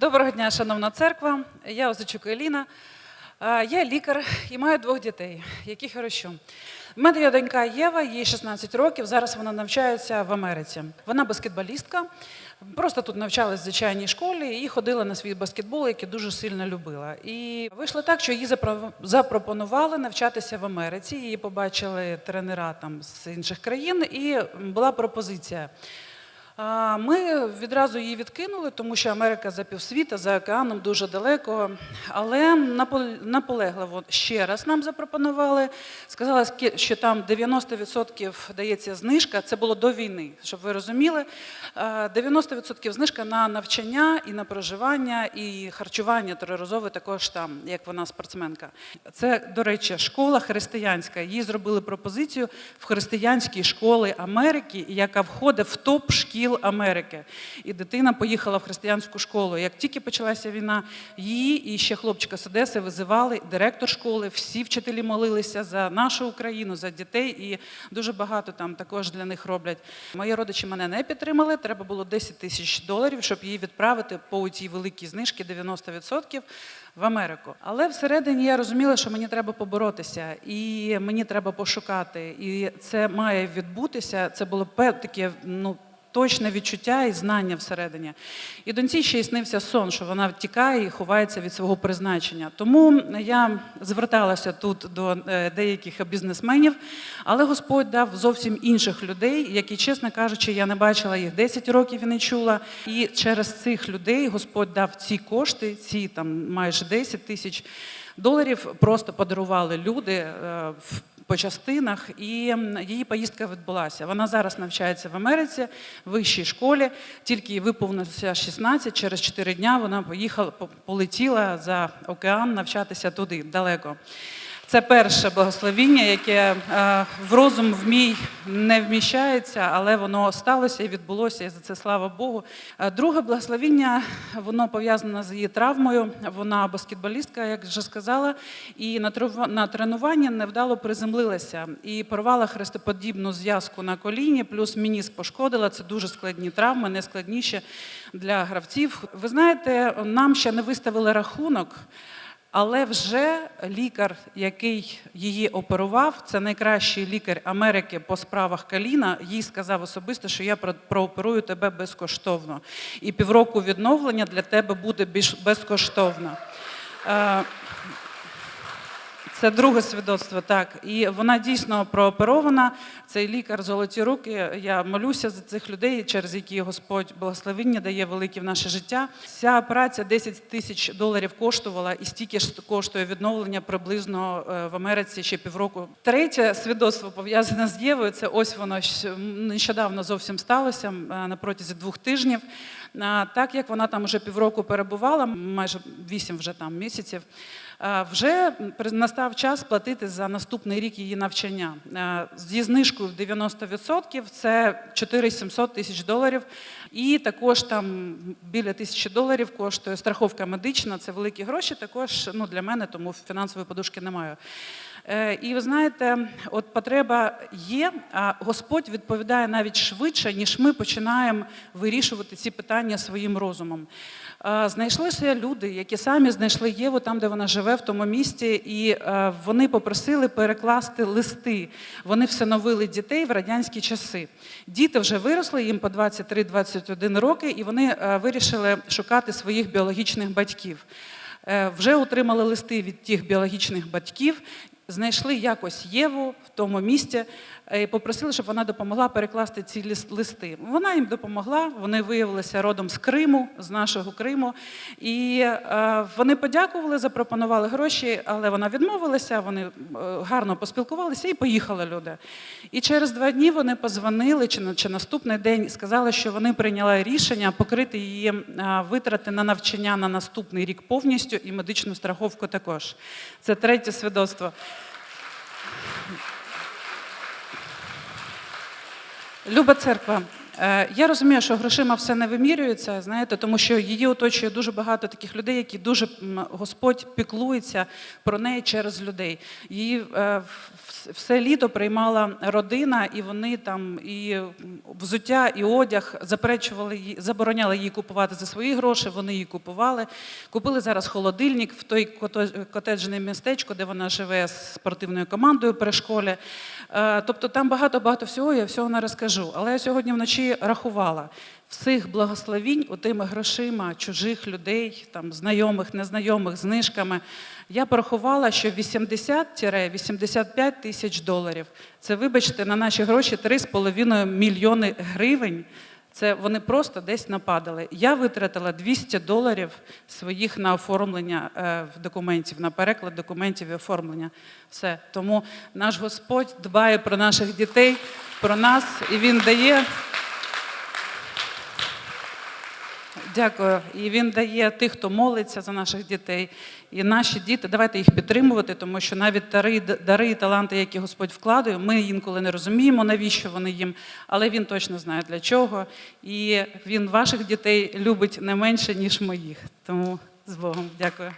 Доброго дня, шановна церква. Я Озичук Еліна. Е, Я лікар і маю двох дітей, яких я рощу. У мене є донька Єва, їй 16 років. Зараз вона навчається в Америці. Вона баскетболістка. Просто тут навчалась в звичайній школі і ходила на свій баскетбол, який дуже сильно любила. І вийшло так, що їй запропонували навчатися в Америці. Її побачили тренера там з інших країн, і була пропозиція. Ми відразу її відкинули, тому що Америка за півсвіта, за океаном дуже далеко. Але напол- наполегливо ще раз нам запропонували. Сказали, що там 90% дається знижка. Це було до війни, щоб ви розуміли. 90% знижка на навчання і на проживання, і харчування триразове також там, як вона спортсменка. Це, до речі, школа християнська. Їй зробили пропозицію в християнській школи Америки, яка входить в топ шкіл Америки. І дитина поїхала в християнську школу. Як тільки почалася війна, її і ще хлопчика з Одеси визивали, директор школи, всі вчителі молилися за нашу Україну, за дітей, і дуже багато там також для них роблять. Мої родичі мене не підтримали. Треба було 10 тисяч доларів, щоб її відправити по тій великій знижці 90% в Америку. Але всередині я розуміла, що мені треба поборотися, і мені треба пошукати. І це має відбутися. Це було таке, ну. Точне відчуття і знання всередині. І доньці ще й снився сон, що вона втікає і ховається від свого призначення. Тому я зверталася тут до е, деяких бізнесменів, але Господь дав зовсім інших людей, які, чесно кажучи, я не бачила їх 10 років і не чула. І через цих людей Господь дав ці кошти, ці там майже 10 тисяч доларів, просто подарували люди. е, в по частинах, і її поїздка відбулася. Вона зараз навчається в Америці, в вищій школі. Тільки їй виповнилося 16, через 4 дня вона поїхала, полетіла за океан навчатися туди, далеко. Це перше благословіння, яке е, в розум в мій не вміщається, але воно сталося і відбулося, і за це слава Богу. Е, Друге благословіння, воно пов'язане з її травмою. Вона баскетболістка, як вже сказала, і на тренува- на тренуванні невдало приземлилася і порвала хрестоподібну зв'язку на коліні, плюс мініск пошкодила. Це дуже складні травми, найскладніші для гравців. Ви знаєте, нам ще не виставили рахунок. Але вже лікар, який її оперував, це найкращий лікар Америки по справах Каліна, їй сказав особисто, що я прооперую тебе безкоштовно. І півроку відновлення для тебе буде більш безкоштовно. Це друге свідоцтво, так. І вона дійсно прооперована. Цей лікар золоті руки. Я молюся за цих людей, через які Господь благословіння дає велике в наше життя. Ця операція 10 тисяч доларів коштувала, і стільки ж коштує відновлення приблизно е, в Америці ще півроку. Третє свідоцтво пов'язане з Євою. Це ось воно нещодавно зовсім сталося е, на протязі двох тижнів. Так як вона там вже півроку перебувала, майже вісім вже там місяців. А, Вже настав час платити за наступний рік її навчання. Зі знижкою в 90% це 4700 тисяч доларів. І також там біля тисячі доларів коштує страховка медична. Це великі гроші. Також ну, для мене, тому фінансової подушки не маю. Е, І ви знаєте, от потреба є, а Господь відповідає навіть швидше, ніж ми починаємо вирішувати ці питання своїм розумом. Е, Знайшлися люди, які самі знайшли Єву там, де вона живе, в тому місті, і е, вони попросили перекласти листи. Вони всиновили дітей в радянські часи. Діти вже виросли, їм по 23-21 роки, і вони е, вирішили шукати своїх біологічних батьків. Е, Вже отримали листи від тих біологічних батьків, знайшли якось Єву в тому місці е, і попросили, щоб вона допомогла перекласти ці листи. Вона їм допомогла, вони виявилися родом з Криму, з нашого Криму. І е, вони подякували, запропонували гроші, але вона відмовилася, вони е, гарно поспілкувалися і поїхали люди. І через два дні вони позвонили, чи, чи наступний день, сказали, що вони прийняли рішення покрити її витрати на навчання на наступний рік повністю і медичну страховку також. Це третє свідоцтво. Люба церква, Я розумію, що грошима все не вимірюється, знаєте, тому що її оточує дуже багато таких людей, які дуже Господь піклується про неї через людей. Її е, все літо приймала родина, і вони там і взуття, і одяг заперечували їй, забороняли їй купувати за свої гроші. Вони її купували. Купили зараз холодильник в той котеджне містечко, де вона живе з спортивною командою при школі. Е, Тобто там багато-багато всього, я всього не розкажу. Але я сьогодні вночі рахувала всіх благословінь отими грошима чужих людей, там, знайомих, незнайомих, знижками. Я порахувала, що 80-85 тисяч доларів. Це, вибачте, на наші гроші 3,5 мільйони гривень. Це вони просто десь нападали. Я витратила 200 доларів своїх на оформлення е, документів, на переклад документів і оформлення. Все. Тому наш Господь дбає про наших дітей, про нас, і Він дає. Дякую. І він дає тих, хто молиться за наших дітей. І наші діти, давайте їх підтримувати, тому що навіть дари, дари і таланти, які Господь вкладує, ми інколи не розуміємо, навіщо вони їм, але він точно знає для чого. І він ваших дітей любить не менше, ніж моїх. Тому з Богом. Дякую.